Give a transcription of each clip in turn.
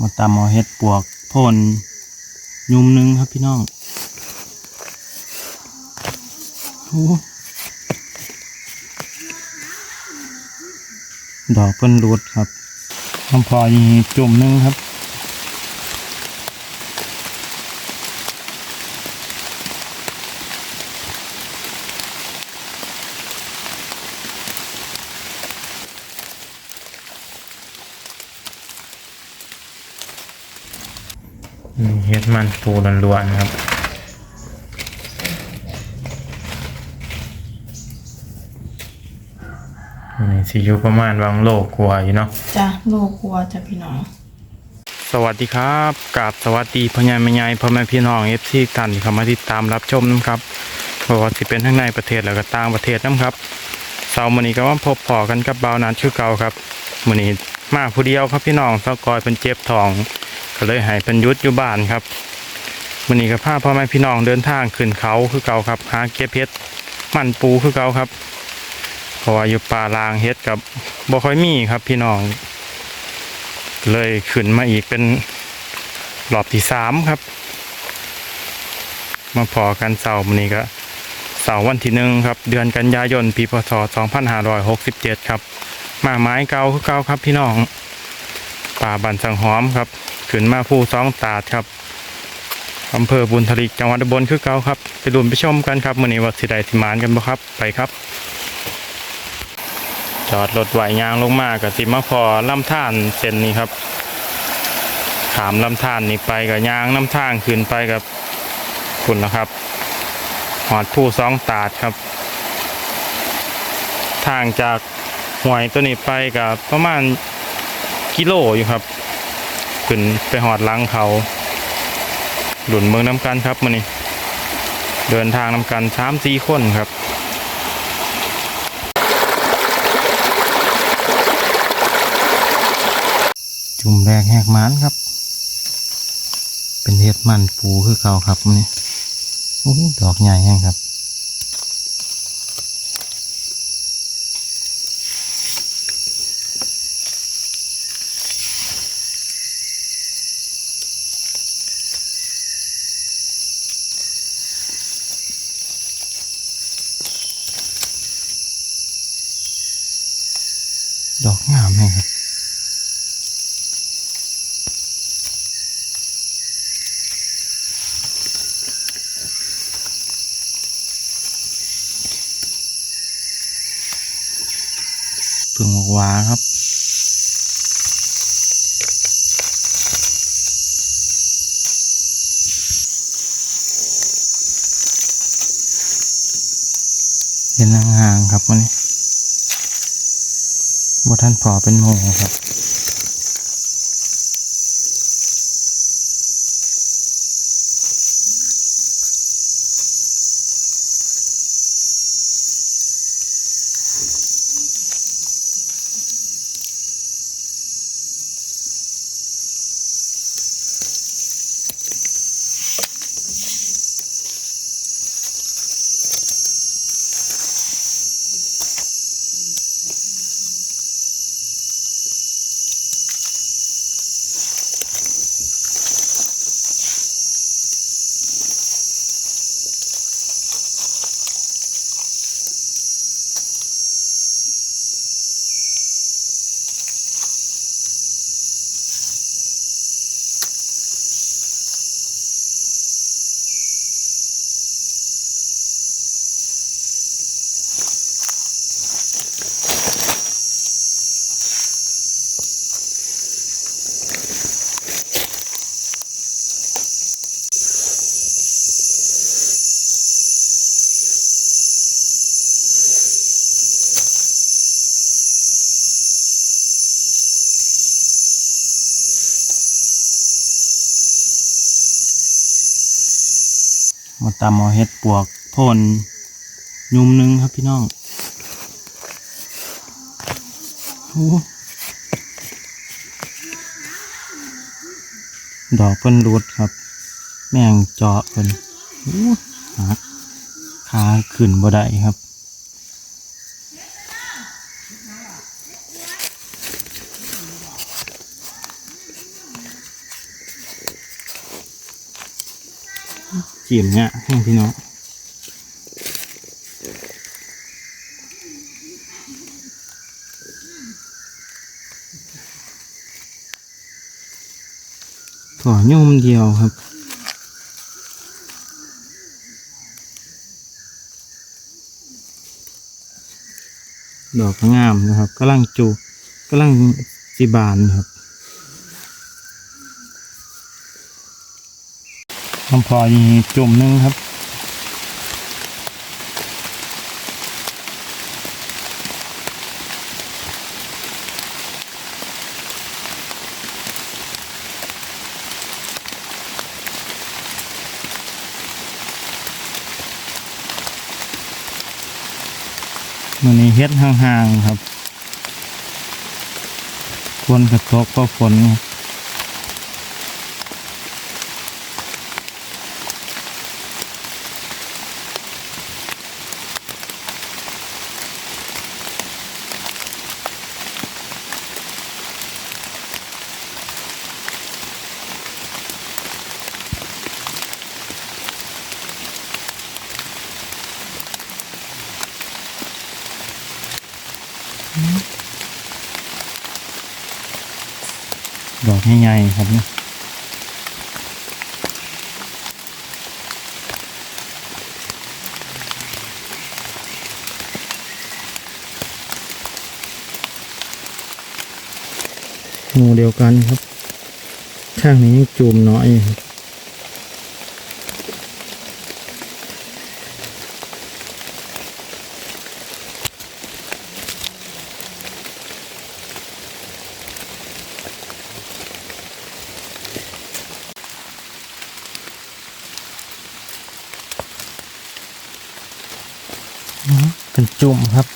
มาตำเอเห็ดปวกโพนยุมหนึงครับพี่น้องโอ้ดอกเพิ่นรูดครับคำพอยีจุ่มหนึงครับ นี่เฮ็ดมันปูล้วนๆครับนี่สิอยู่ประมาณวังโลกกว่าอยู่เนาะจ้ะโลกลัวจ้ะพี่น้องสวัสดีครับกราบสวัสดีพ่อใหญ่แม่ใหญ่พ่อแม่พี่น้องเอฟซีท่านที่เข้ามาติดตามรับชมนะครับเพราะว่าสิเป็นทั้งในประเทศแล้วก็ต่างประเทศนะครับเสาร์มื้อนี้ก็มาพบพอกันกับบ่าวนานชื่อเก่าครับมื้อนี้มาผู้เดียวครับพี่น้องเสากอยเป็นเจ็บท้อง ก็เลยให้เป็นยุดอยู่บ้านครับมื้อนี้ก็พาพ่อแม่พี่น้องเดินทางขึ้นเขาคือเก่าครับหาเก็บเห็ดมันปูคือเก่าครับเพราะว่าอยู่ป่าลางเห็ดกับบ่ค่อยมีครับพี่น้อง เลยขึ้นมาอีกเป็นรอบที่สามครับ มาพอกันเสาร์มื้อนี้ก็เสาร์วันที่หนึ่งครับ เดือนกันยายนปีพศ2567 ครับมาไม้เก่าคือเก่าครับพี่น้องป่าบันสังหอมครับ ขึ้นมาผู้สองตาดครับอำเภอบุญทลิกจังหวัดอุบลคือเก่าครับไปรุนไปชมกันครับมื้อนี้ว่าสิได้สิมานกันบ่ครับไปครับ จอดรถไหวยางลงมากับสิมาพอลำท่านเส้นนี้ครับขามลำท่านนี่ไปกับยางน้ำทางขึ้นไปกับคุณนะครับหอดผู้สองตาดครับ ทางจากหวยตัวนี้ไปกับประมาณกิโลอยู่ครับ ขึ้นไปหอดลังเขาหลุนเมืองน้ำกันครับมันนี่เดินทางน้ำกันสามสี่คนครับจุ่มแรกแหกมันครับ เป็นเห็ดมันปูคือเก่าครับมื้อนี่โอ้โหดอกใหญ่แห้งครับ ดอกงามแห้งครับเพึ่งบอกวาครับ เห็นห่างๆครับวันนี้ บ่ท่านพอเป็นโมงครับ มาตำเอเห็ดปวกโพนยุมหนึงครับพี่น้องโอ้ดอกเพิ่นรูดครับ แม่งเจาะเพิ่นหักขาขึ้นบ่ได้ครับ จีมเนี่ยให้พี่น้องถั่วยุ่มเดียวครับดอกงามนะครับกำลังจูกำลังสีบานครับ คำพอยีจุ่มหนึงครับมันนี้เฮ็ดห่างๆครับ ควรกระทบก็ฝนครับ ใหญ่ๆครับนี่หมูเดียวกันครับ ข้างนี้ยังจูมน้อยครับ เป็นจุ่มครับ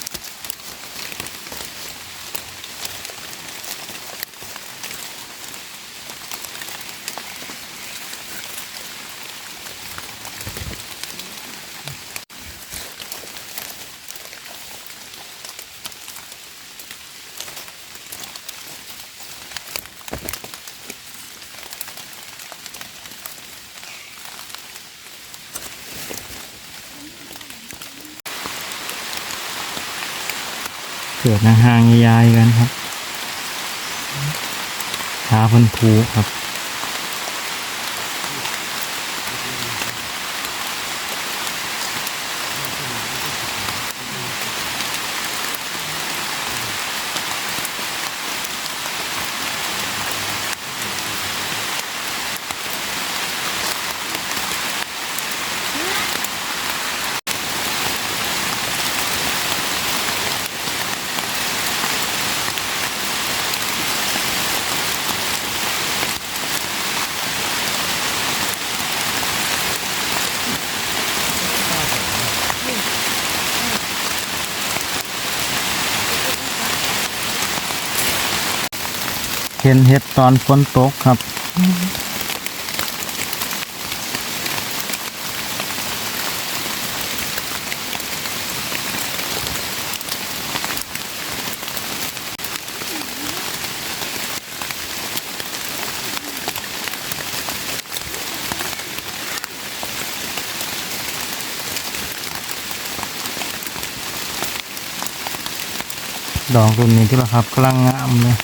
กิดนางหางยายกันครับหาพันผูครับ ห็นเห็ดตอนฝนตกครับ ดอกรุ่นนี้ที่ละครับกำลังงามเลย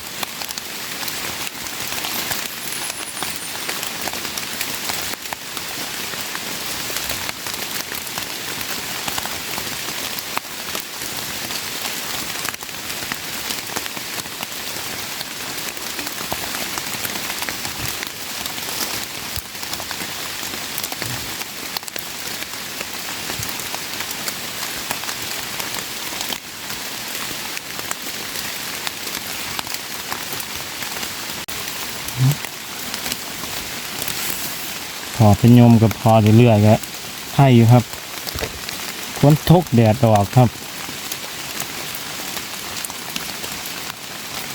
พอเป็นโยมกับพอเรื่อยๆก็ให้อยู่ครับฝนตกแดดออกครับ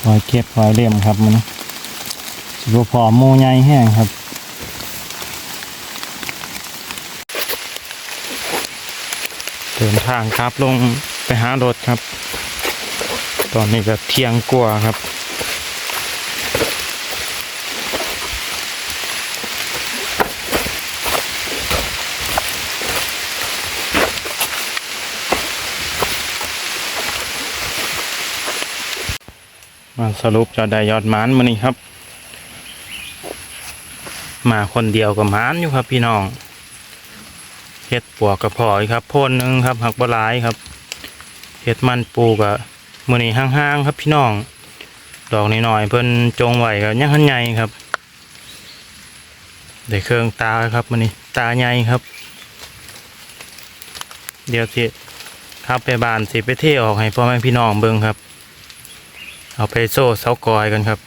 คอยเก็บคอยเลี่ยมครับมันสิบพอโมใหญ่แห้งครับเดินทางครับลงไปหารถครับ ตอนนี้ก็เที่ยงกว่าครับ มาสรุปจะได้ยอดหมานมานี่ครับ มาคนเดียวกับหมานอยู่ครับ พี่น้องเฮ็ดปวกกระพอยครับโพ่นหนึงครับหักบลายครับเฮ็ดมันปูกะมือนี้ห้างๆครับพี่น้อง ดอกน้อยๆเพิ่นจงไหวกับยังหันใหญ่ครับได้เครื่องตาครับมือนี้ตาใหญ่ครับ เดี๋ยวสิขับไปบานสิไปเทออกให้พ่อแม่พี่น้องเบิ่งครับ เอาไปโซ่เสากอยกันครับ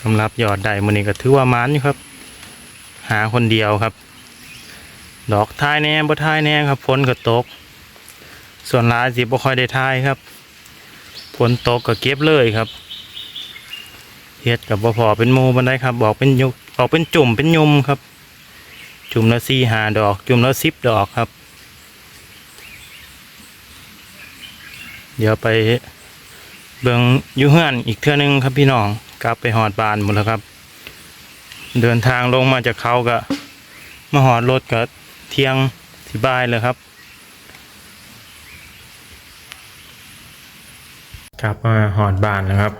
สำหรับยอดได้มันนี้ก็ถือว่ามันอยู่ครับ หาคนเดียวครับ ดอกท้ายแน่บ่ท้ายแน่ครับฝนก็ตก ส่วนลายสิบ่ค่อยได้ท้ายครับฝนตกก็เก็บเลยครับเฮ็ดกับบ่พอเป็นหมูบันไดครับ บอกเป็นยุกออกเป็นจุ่มเป็นยุมครับ จุ่มละสี่หาดอก จุ่มละสิบดอกครับ เดี๋ยวไปเบิงอยูเฮือนอีกเทื่อนึงครับพี่น้องกลับไปหอดบานหมดแล้วครับ เดินทางลงมาจากเขาก็มาหอดรถก็เที่ยงสิบายเลยครับกลับมาหอดบานแล้วครับ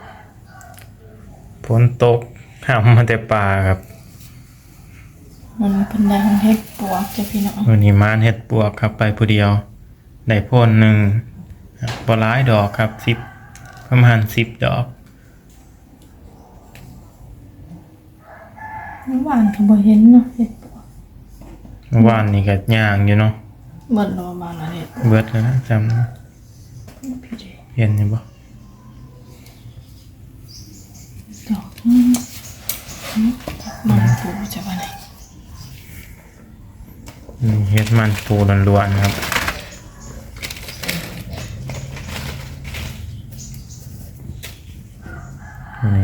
ฝนตกห้ามมาแต่ป่าครับมันเป็นได้ของเฮ็ดปวกจ้ะพี่น้องวันนี้มานเฮ็ดปวกครับไปผู้เดียวได้พ่นหนึ่ง บร้ายดอกครับสิบประมาณสิบดอกเมื่อวานก็บ่เห็นเนาะเฮ็ดปวกเมื่อวานนี่ก็ย่างอยู่เนาะเบิดรอมาแล้วเฮ็ดเบิดแล้วนะจำนะพี่เดเห็นอยู่บ่ดอกอืมอืมมันปูจะว่าไหนนี่เฮ็ดมันปูล้วนๆครับ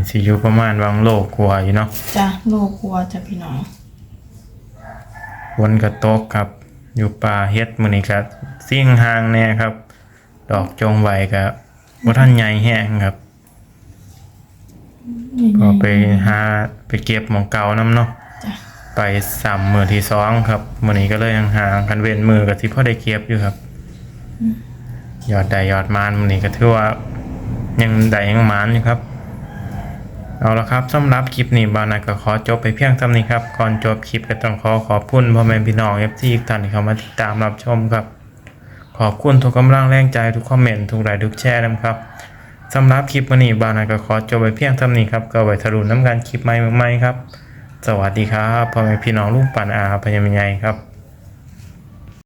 สิอยู่ประมาณวังโลกกว่าอยู่เนาะจ้ะโลกลัวจ้ะพี่น้องฝนก็ตกครับ อยู่ป่าเฮ็ดมื้อนี้ก็สิ่งห่างแน่ครับ ดอกจงไว้ก็บ่ทันใหญ่แห้งครับใหญ่ๆก็ไปหาไปเก็บหมองเก่าน้ำเนาะจ้ะไปสามมือที่สองครับมือนี้ก็เลยห่างๆกันเว้นมือกับที่พ่อได้เก็บอยู่ครับยอดได้ยอดมานมือนี้ก็ถือว่ายังได้ยังมานอยู่ครับ เอาละครับสำหรับคลิปนี้บานาก็ขอจบไปเพียงเท่านี้ครับ ก่อนจบคลิปก็ต้องขอขอบคุณพ่อแม่พี่น้องเอฟซีทุกท่านที่เข้ามาติดตามรับชมครับ ขอบคุณทุกกำลังแรงใจทุกคอมเมนต์ทุกไลค์ทุกแชร์นะครับสำหรับคลิปวันนี้บานาก็ขอจบไปเพียงเท่านี้ครับก็ไว้ทะลุน้ำกันคลิปใหม่ๆครับ สวัสดีครับพ่อแม่พี่น้องลูกปันอาพยามใหญ่ครับ